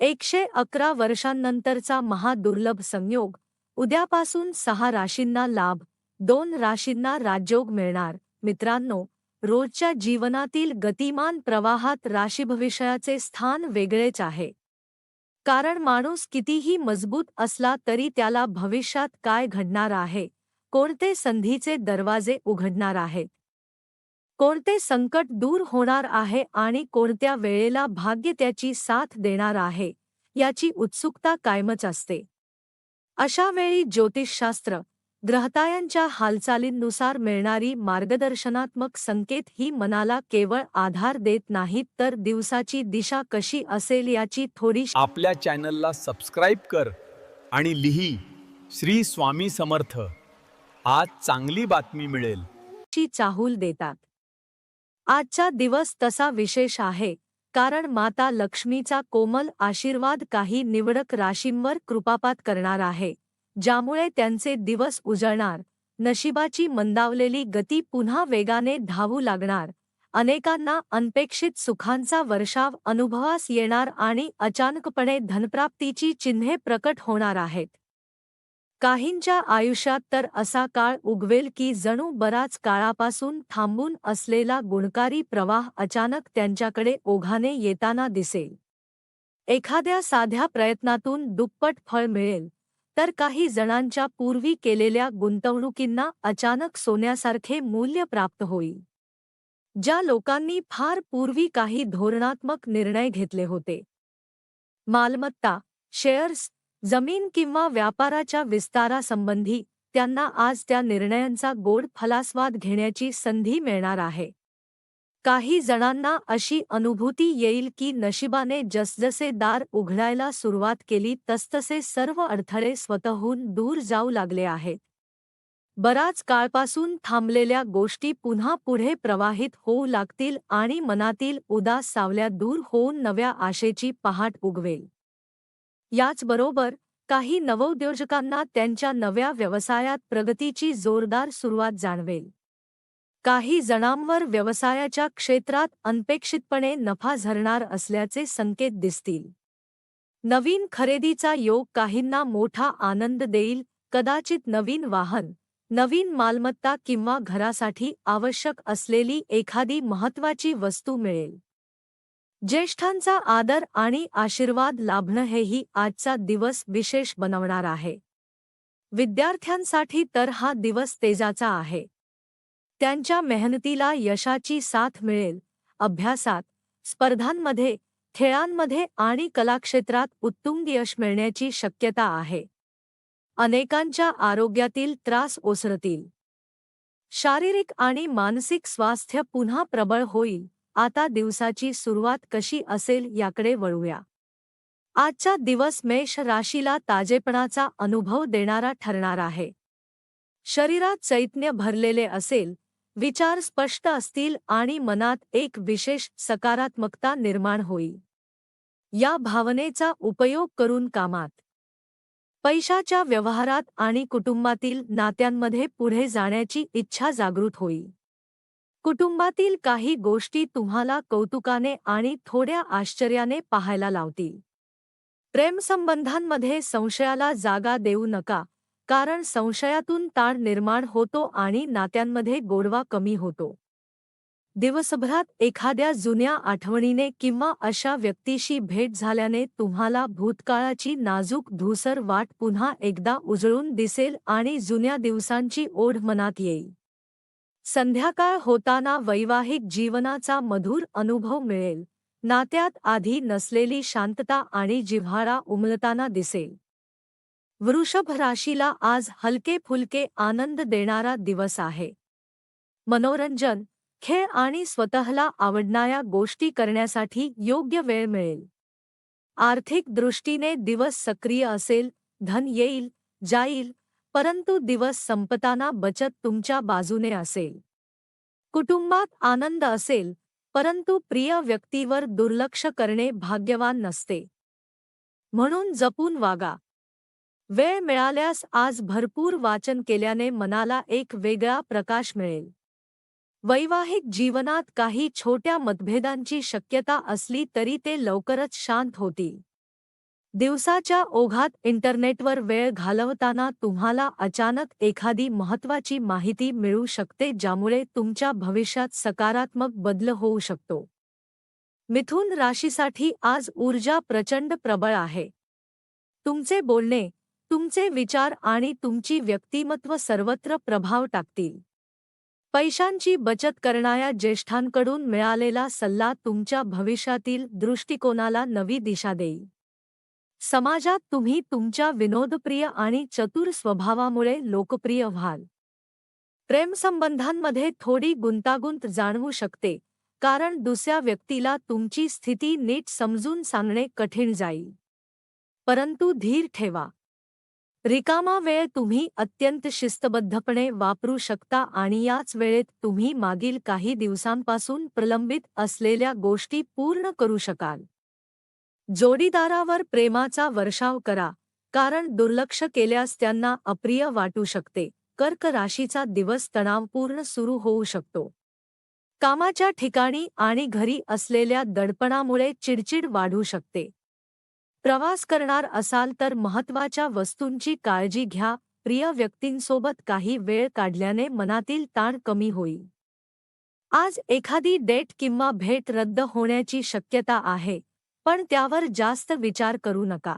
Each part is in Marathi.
एकशे अकरा वर्षांनंतरचा महादुर्लभ संयोग उद्यापासून सहा राशींना लाभ दोन राशींना राजयोग मिळणार. मित्रांनो रोजच्या जीवनातील गतिमान प्रवाहात राशीभविष्याचे स्थान वेगळेच आहे. कारण माणूस कितीही मजबूत असला तरी त्याला भविष्यात काय घडणार आहे कोणते संधीचे दरवाजे उघडणार आहेत कोणते संकट दूर होणार आहे आणि कोणत्या वेळेला भाग्य त्याची साथ देणार आहे याची उत्सुकता कायमच असते. अशा वेळी ज्योतिषशास्त्र ग्रहतायांच्या हालचालींनुसार मिळणारी मार्गदर्शनात्मक संकेत ही मनाला केवळ आधार देत नाहीत तर दिवसाची दिशा कशी असेल याची थोडी आपल्या चॅनलला सबस्क्राईब कर आणि लिही श्री स्वामी समर्थ. आज चांगली बातमी मिळेल. ची चाहूल देतात. आजचा दिवस तसा विशेष आहे कारण माता लक्ष्मीचा कोमल आशीर्वाद काही निवडक राशींवर कृपापात करणार आहे ज्यामुळे त्यांचे दिवस उजळणार नशिबाची मंदावलेली गती पुन्हा वेगाने धावू लागणार अनेकांना अनपेक्षित सुखांचा वर्षाव अनुभवास येणार आणि अचानकपणे धनप्राप्तीची चिन्हे प्रकट होणार आहेत. काहींच्या आयुष्यात तर असा काळ उगवेल की जणू बराच काळापासून थांबून असलेला गुणकारी प्रवाह अचानक त्यांच्याकडे ओघाने येताना दिसेल. एखाद्या साध्या प्रयत्नातून दुप्पट फळ मिळेल तर काही जणांच्या पूर्वी केलेल्या गुंतवणुकींना अचानक सोन्यासारखे मूल्य प्राप्त होईल. ज्या लोकांनी फार पूर्वी काही धोरणात्मक निर्णय घेतले होते. मालमत्ता शेअर्स जमीन किंवा व्यापाराच्या विस्तारासंबंधी त्यांना आज त्या निर्णयांचा गोड फलास्वाद घेण्याची संधी मिळणार आहे. काही जणांना अशी अनुभूती येईल की नशिबाने जसजसे दार उघडायला सुरुवात केली तसतसे सर्व अडथळे स्वतःहून दूर जाऊ लागले आहेत. बराच काळपासून थांबलेल्या गोष्टी पुन्हा पुढे प्रवाहित होऊ लागतील आणि मनातील उदास सावल्या दूर होऊन नव्या आशेची पहाट उगवेल. याचबरोबर काही नवोद्योजकांना त्यांच्या नव्या व्यवसायात प्रगतीची जोरदार सुरुवात जाणवेल. काही जणांवर व्यवसायाच्या क्षेत्रात अनपेक्षितपणे नफा झरणार असल्याचे संकेत दिसतील. नवीन खरेदीचा योग काहींना मोठा आनंद देईल कदाचित नवीन वाहन नवीन मालमत्ता किंवा घरासाठी आवश्यक असलेली एखादी महत्त्वाची वस्तू मिळेल. ज्येष्ठांचा आदर आणि आशीर्वाद लाभणं हेही आजचा दिवस विशेष बनवणार आहे. विद्यार्थ्यांसाठी तर हा दिवस तेजाचा आहे. त्यांच्या मेहनतीला यशाची साथ मिळेल. अभ्यासात स्पर्धांमध्ये खेळांमध्ये आणि कलाक्षेत्रात उत्तुंग यश मिळण्याची शक्यता आहे. अनेकांच्या आरोग्यातील त्रास ओसरतील. शारीरिक आणि मानसिक स्वास्थ्य पुन्हा प्रबळ होईल. आता दिवसाची सुरुवात कशी असेल याकडे वळूया. आजचा दिवस मेष राशीला ताजेपणाचा अनुभव देणारा ठरणार आहे. शरीरात चैतन्य भरलेले असेल विचार स्पष्ट असतील आणि मनात एक विशेष सकारात्मकता निर्माण होईल. या भावनेचा उपयोग करून कामात. पैशाच्या व्यवहारात आणि कुटुंबातील नात्यांमध्ये पुढे जाण्याची इच्छा जागृत होईल. कुटुंबातील काही गोष्टी तुम्हाला कौतुकाने आणि थोड्या आश्चर्याने पाहायला लावतील. प्रेमसंबंधांमध्ये संशयाला जागा देऊ नका कारण संशयातून ताण निर्माण होतो आणि नात्यांमध्ये गोडवा कमी होतो. दिवसभरात एखाद्या जुन्या आठवणीने किंवा अशा व्यक्तीशी भेट झाल्याने तुम्हाला भूतकाळाची नाजूक धूसर वाट पुन्हा एकदा उजळून दिसेल आणि जुन्या दिवसांची ओढ मनात येईल. संध्याकाळ होताना वैवाहिक जीवनाचा मधुर अनुभव मिळेल. नात्यात आधी नसलेली शांतता आणि जिव्हाळा उमलताना दिसेल. वृषभ राशीला आज हलके फुलके आनंद देणारा दिवस आहे. मनोरंजन खेळ आणि स्वतःला आवडणाऱ्या गोष्टी करण्यासाठी योग्य वेळ मिळेल. आर्थिक दृष्टीने दिवस सक्रिय असेल धन येईल जाईल परंतु दिवस संपताना बचत तुमच्या बाजूने असेल. कुटुंबात आनंद असेल परंतु प्रिय व्यक्तीवर दुर्लक्ष करणे भाग्यवान नसते. म्हणून जपून वागा. वेळ मिळाल्यास आज भरपूर वाचन केल्याने मनाला एक वेगळा प्रकाश मिळेल. वैवाहिक जीवनात काही छोट्या मतभेदांची शक्यता असली तरी ते लवकरच शांत होतील. दिवसाच्या ओघात इंटरनेटवर वेळ घालवताना तुम्हाला अचानक एखादी महत्त्वाची माहिती मिळू शकते ज्यामुळे तुमच्या भविष्यात सकारात्मक बदल होऊ शकतो. मिथुन राशीसाठी आज ऊर्जा प्रचंड प्रबळ आहे. तुमचे बोलणे तुमचे विचार आणि तुमची व्यक्तिमत्व सर्वत्र प्रभाव टाकतील. पैशांची बचत करणाऱ्या ज्येष्ठांकडून मिळालेला सल्ला तुमच्या भविष्यातील दृष्टिकोनाला नवी दिशा देईल. समाजात तुम्ही तुमच्या विनोदप्रिय आणि चतुर स्वभावामुळे लोकप्रिय व्हाल. प्रेमसंबंधांमध्ये थोडी गुंतागुंत जाणवू शकते कारण दुसऱ्या व्यक्तीला तुमची स्थिती नीट समजून सांगणे कठीण जाईल. परंतु धीर ठेवा. रिकामा वेळ तुम्ही अत्यंत शिस्तबद्धपणे वापरू शकता आणि याच वेळेत तुम्ही मागील काही दिवसांपासून प्रलंबित असलेल्या गोष्टी पूर्ण करू शकाल. जोडीदारावर प्रेमाचा वर्षाव करा कारण दुर्लक्ष केल्यास त्यांना अप्रिय वाटू शकते. कर्क राशीचा दिवस तणावपूर्ण सुरू होऊ शकतो. कामाच्या ठिकाणी आणि घरी असलेल्या दडपणामुळे चिडचिड वाढू शकते. प्रवास करणार असाल तर महत्त्वाच्या वस्तूंची काळजी घ्या. प्रिय व्यक्तींसोबत काही वेळ काढल्याने मनातील ताण कमी होईल. आज एखादी डेट किंवा भेट रद्द होण्याची शक्यता आहे. पण त्यावर जास्त विचार करू नका.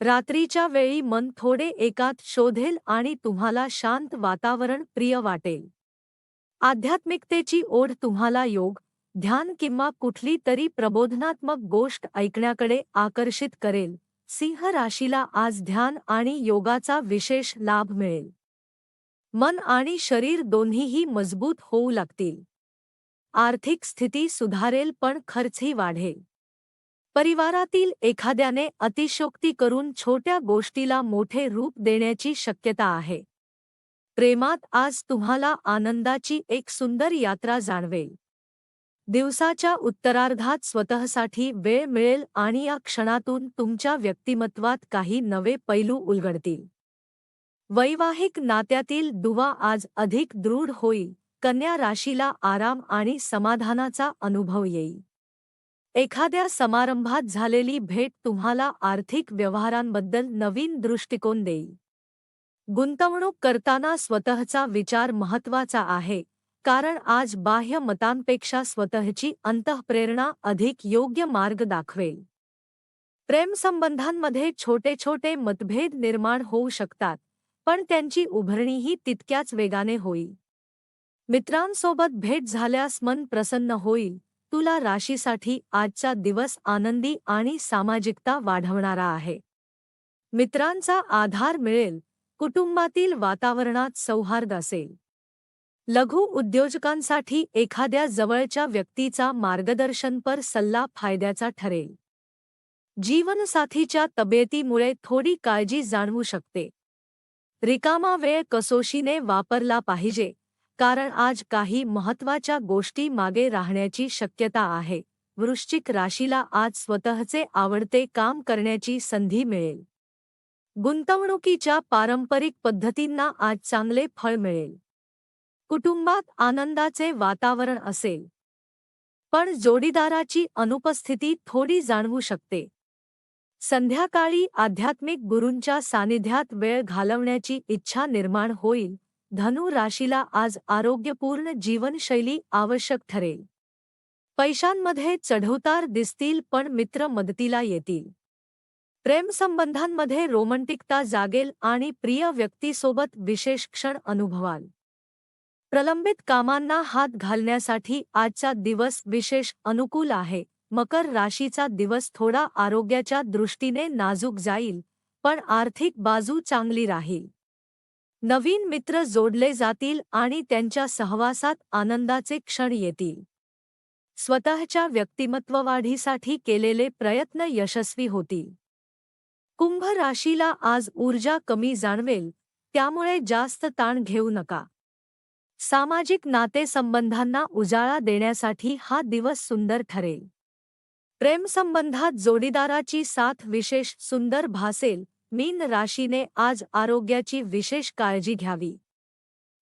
रात्रीच्या वेळी मन थोडे एकात शोधेल आणि तुम्हाला शांत वातावरण प्रिय वाटेल. आध्यात्मिकतेची ओढ तुम्हाला योग ध्यान किंवा कुठली तरी प्रबोधनात्मक गोष्ट ऐकण्याकडे आकर्षित करेल. सिंह राशीला आज ध्यान आणि योगाचा विशेष लाभ मिळेल. मन आणि शरीर दोन्हीही मजबूत होऊ लागतील. आर्थिक स्थिती सुधारेल पण खर्चही वाढेल. परिवारातील एखाद्याने अतिशोक्ती करून छोट्या गोष्टीला मोठे रूप देण्याची शक्यता आहे. प्रेमात आज तुम्हाला आनंदाची एक सुंदर यात्रा जाणवेल. दिवसाच्या उत्तरार्धात स्वतःसाठी वेळ मिळेल आणि या क्षणातून तुमच्या व्यक्तिमत्वात काही नवे पैलू उलगडतील. वैवाहिक नात्यातील दुवा आज अधिक दृढ होईल कन्या राशीला आराम आणि समाधानाचा अनुभव येईल. एखाद्या समारंभात झालेली भेट तुम्हाला आर्थिक व्यवहारांबद्दल नवीन दृष्टिकोन देईल. गुंतवणूक करताना स्वतःचा विचार महत्त्वाचा आहे कारण आज बाह्य मतांपेक्षा स्वतःची अंतःप्रेरणा अधिक योग्य मार्ग दाखवेल. प्रेमसंबंधांमध्ये छोटे छोटे मतभेद निर्माण होऊ शकतात पण त्यांची उभरणीही तितक्याच वेगाने होईल. मित्रांसोबत भेट झाल्यास मन प्रसन्न होईल तुला राशीसाठी आजचा दिवस आनंदी आणि सामाजिकता वाढवणारा आहे. मित्रांचा आधार मिळेल कुटुंबातील वातावरणात सौहार्द असेल. लघु उद्योजकांसाठी एखाद्या जवळच्या व्यक्तीचा मार्गदर्शनपर सल्ला फायद्याचा ठरेल. जीवनसाथीच्या तब्येतीमुळे थोडी काळजी जाणवू शकते. रिकामा वेळ कसोशीने वापरला पाहिजे कारण आज काही महत्त्वाच्या गोष्टी मागे राहण्याची शक्यता आहे. वृश्चिक राशीला आज स्वतःचे आवडते काम करण्याची संधी मिळेल. गुंतवणुकीच्या पारंपरिक पद्धतींना आज चांगले फळ मिळेल. कुटुंबात आनंदाचे वातावरण असेल. पण जोडीदाराची अनुपस्थिती थोडी जाणवू शकते. संध्याकाळी आध्यात्मिक गुरूंच्या सानिध्यात वेळ घालवण्याची इच्छा निर्माण होईल धनु राशीला आज आरोग्यपूर्ण जीवनशैली आवश्यक ठरेल. पैशांमध्ये चढवतार दिसतील पण मित्र मदतीला येतील. प्रेमसंबंधांमध्ये रोमँटिकता जागेल आणि प्रिय व्यक्तीसोबत विशेष क्षण अनुभवाल. प्रलंबित कामांना हात घालण्यासाठी आजचा दिवस विशेष अनुकूल आहे. मकर राशीचा दिवस थोडा आरोग्याच्या दृष्टीने नाजूक जाईल पण आर्थिक बाजू चांगली राहील. नवीन मित्र जोडले जातील आणि त्यांच्या सहवासात आनंदाचे क्षण येतील. स्वतःच्या व्यक्तिमत्ववाढीसाठी केलेले प्रयत्न यशस्वी होतील. कुंभ राशीला आज ऊर्जा कमी जाणवेल त्यामुळे जास्त ताण घेऊ नका. सामाजिक नातेसंबंधांना उजाळा देण्यासाठी हा दिवस सुंदर ठरेल. प्रेमसंबंधात जोडीदाराची साथ विशेष सुंदर भासेल मीन राशीने आज आरोग्या विशेष काळजी घ्यावी.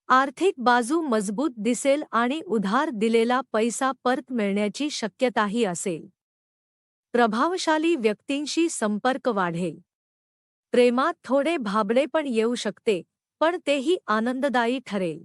आर्थिक बाजू मज़बूत दिसेल आणि उधार दिलेला पैसा परत शक्यता ही असेल. प्रभावशाली व्यक्तींशी संपर्क वाढेल. प्रेमात थोडे भाबडे पण येऊ शकते, पण तेही आनंददायी ठरेल.